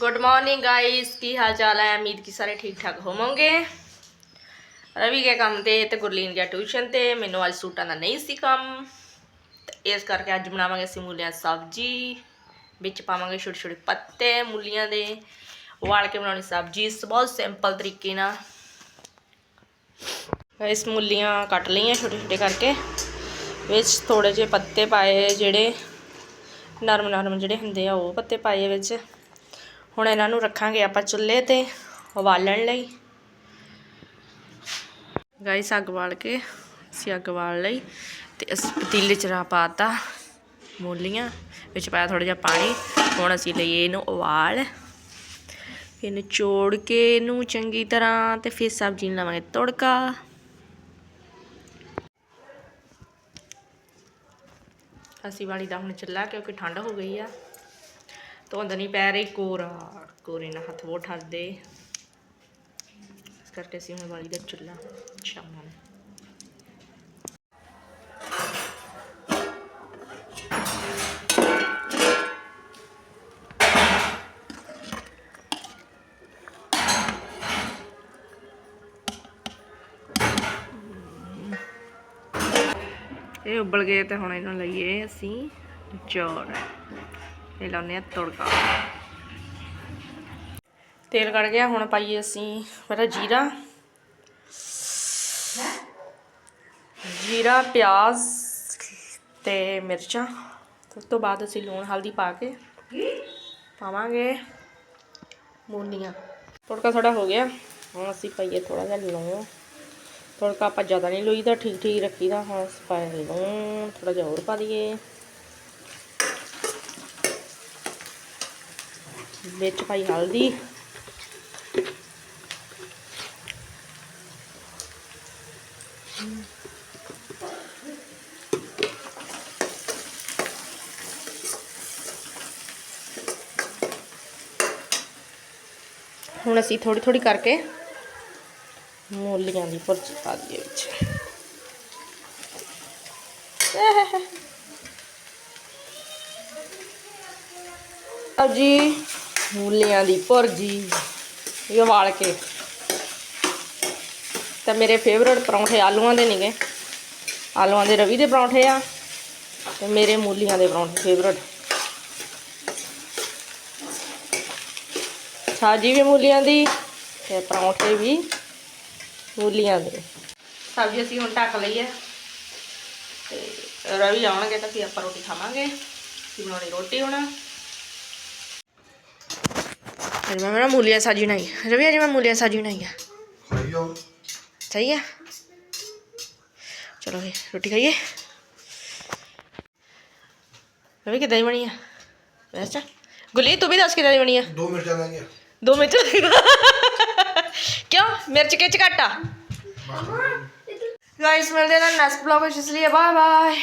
Good morning guys ਕੀ ਹਾਲ ਚਾਲ ਹੈ? ਉਮੀਦ ਕਿ ਸਾਰੇ ਠੀਕ ਠਾਕ ਹੋਵੋਗੇ। ਰਵੀ ਗਿਆ ਕੰਮ ਤੇ ਤੇ ਗੁਰਲੀਨ ਗਿਆ ਟਿਊਸ਼ਨ ਤੇ ਮੈਨੂੰ ਅੱਜ ਸੂਟਾਂ ਦਾ ਨਹੀਂ ਸੀ ਕੰਮ। ਤੇ ਇਸ ਕਰਕੇ ਅੱਜ ਬਣਾਵਾਂਗੇ ਅਸੀਂ ਮੂਲੀਆਂ ਸਬਜ਼ੀ। ਵਿੱਚ ਪਾਵਾਂਗੇ ਛੋਟੇ ਛੋਟੇ ਪੱਤੇ ਮੂਲੀਆਂ ਦੇ। ਉਬਾਲ ਕੇ ਬਣਾਉਣੀ ਸਬਜ਼ੀ। ਇਸ ਬਹੁਤ ਸਿੰਪਲ ਤਰੀਕੇ ਨਾਲ। ਇਸ ਮੂਲੀਆਂ ਕੱਟ ਲਈਆਂ ਛੋਟੇ ਛੋਟੇ ਕਰਕੇ। ਵਿੱਚ ਥੋੜੇ ਜਿਹੇ ਪੱਤੇ ਪਾਏ ਜਿਹੜੇ ਨਰਮ ਨਰਮ ਜਿਹੜੇ ਹੁੰਦੇ ਆ, ਉਹ ਪੱਤੇ ਪਾਏ ਵਿੱਚ। ਹੁਣ ਇਹਨਾਂ ਨੂੰ ਰੱਖਾਂਗੇ ਆਪਾਂ ਚੁੱਲ੍ਹੇ ਤੇ ਉਬਾਲਣ ਲਈ। ਗਾਇਸ ਅੱਗ ਬਾਲ ਕੇ ਅਸੀਂ ਅੱਗ ਬਾਲ ਲਈ ਤੇ ਅਸੀਂ ਪਤੀਲੇ ਚ ਰਾ ਪਾਤਾ ਮੂਲੀਆਂ, ਵਿੱਚ ਪਾਇਆ ਥੋੜਾ ਜਿਹਾ ਪਾਣੀ। ਹੁਣ ਅਸੀਂ ਲਈਏ ਇਹਨੂੰ ਉਬਾਲ। ਫਿਰ ਇਹਨੂੰ ਚੋੜ ਕੇ ਇਹਨੂੰ ਚੰਗੀ ਤਰ੍ਹਾਂ ਤੇ ਫਿਰ ਸਬਜ਼ੀ ਨੂੰ ਲਾਵਾਂਗੇ ਤੜਕਾ। ਅਸੀਂ ਵਾਲੀ ਦਾ ਹੁਣ ਚੱਲਾ ਕਿਉਂਕਿ ਠੰਡ ਹੋ ਗਈ ਆ। ਧੁੰਦ ਨਹੀਂ ਪੈ ਰਹੀ, ਕੋਰਾ, ਕੋਰੇ ਨਾਲ ਹੱਥ ਬਹੁਤ ਠਰਦੇ ਇਸ ਕਰਕੇ ਅਸੀਂ ਹੁਣ ਵਾਲੀ ਦਾ ਚੁੱਲਾ ਸ਼ਾਮਾਂ ਨੂੰ ਇਹ ਉਬਲ ਗਏ ਤੇ ਹੁਣ ਇਹਨੂੰ ਲਈਏ ਅਸੀਂ ਚੌਲ। ਇਹ ਲਾਉਂਦੇ ਆ ਤੜਕਾ। ਤੇਲ ਕੜ ਗਿਆ, ਹੁਣ ਪਾਈਏ ਅਸੀਂ ਪਹਿਲਾਂ ਜੀਰਾ। ਜੀਰਾ, ਪਿਆਜ਼ ਤੇ ਮਿਰਚਾਂ। ਉਸ ਤੋਂ ਬਾਅਦ ਅਸੀਂ ਲੂਣ, ਹਲਦੀ ਪਾ ਕੇ ਪਾਵਾਂਗੇ ਮੂਲੀਆਂ। ਤੜਕਾ ਥੋੜਾ ਹੋ ਗਿਆ। ਹੁਣ ਅਸੀਂ ਪਾਈਏ ਥੋੜਾ ਜਿਹਾ ਲੂਣ। ਤੜਕਾ ਆਪਾਂ ਜ਼ਿਆਦਾ ਨਹੀਂ ਲੋਈਦਾ ਠੀਕ ਠੀਕ ਰੱਖੀਦਾ। ਹੁਣ ਅਸੀਂ ਪਾਇਆ ਲੂਣ ਥੋੜਾ ਜਿਹਾ ਹੋਰ ਪਾ ਦਈਏ। ਵਿੱਚ ਪਾਈ ਹਲਦੀ। ਹੁਣ ਅਸੀਂ ਥੋੜੀ ਥੋੜੀ ਕਰਕੇ ਮੂਲੀਆਂ ਦੀ ਭੁਰਜੀ ਪਾ ਦਈਏ ਵਿੱਚ। ਆ ਮੂਲੀਆਂ ਦੀ ਭੁਰਜੀ, ਇਹ ਵਾਲ ਕੇ। ਤਾਂ ਮੇਰੇ ਫੇਵਰਟ ਪਰੌਂਠੇ ਆਲੂਆਂ ਦੇ ਨੇਗੇ। ਆਲੂਆਂ ਦੇ ਰਵੀ ਦੇ ਪਰੌਂਠੇ ਆ ਤੇ ਮੇਰੇ ਮੂਲੀਆਂ ਦੇ ਪਰੌਂਠੇ ਫੇਵਰਟ ਸਾਜੀ ਵੀ ਮੂਲੀਆਂ ਦੀ ਤੇ ਪਰੌਂਠੇ ਵੀ ਮੂਲੀਆਂ ਦੇ। ਸਬਜ਼ੀ ਅਸੀਂ ਹੁਣ ਢੱਕ ਲਈ ਹੈ ਤੇ ਰਵੀ ਆਉਣਗੇ ਤਾਂ ਫਿਰ ਆਪਾਂ ਰੋਟੀ ਖਾਵਾਂਗੇ। ਅਸੀਂ ਬਣਾਉਣੀ ਰੋਟੀ ਹੁਣ। ਨਾ ਮੂਲੀਆਂ ਸਾਜੀ ਬਣਾਈ ਰਵੀ ਅੱਜ ਮੈਂ ਮੂਲੀਆਂ ਸਾਜੀ ਬਣਾਈ ਆ ਸਹੀ ਹੋ ਸਹੀ ਹੈ ਚਲੋ ਫਿਰ ਰੋਟੀ ਖਾਈਏ ਰਵੀ ਕਿਦਾਂ ਦੀ ਬਣੀ ਆ ਵੈਸਾ ਗੁਲੀ ਤੂੰ ਵੀ ਦੱਸ ਕਿਦਾਂ ਦੀ ਬਣੀ ਆ ਦੋ ਮਿਰਚਾਂ ਲੈ ਗਿਆ ਦੋ ਮਿੰਟ ਕਿਉਂ ਮਿਰਚ ਕਿਚ ਘਟਾ ਗਾਇਸ ਮਿਲਦੇ ਹਾਂ ਨੈਕਸਟ ਬਲੌਗ ਵਿੱਚ ਇਸ ਲਈ ਬਾਏ ਬਾਏ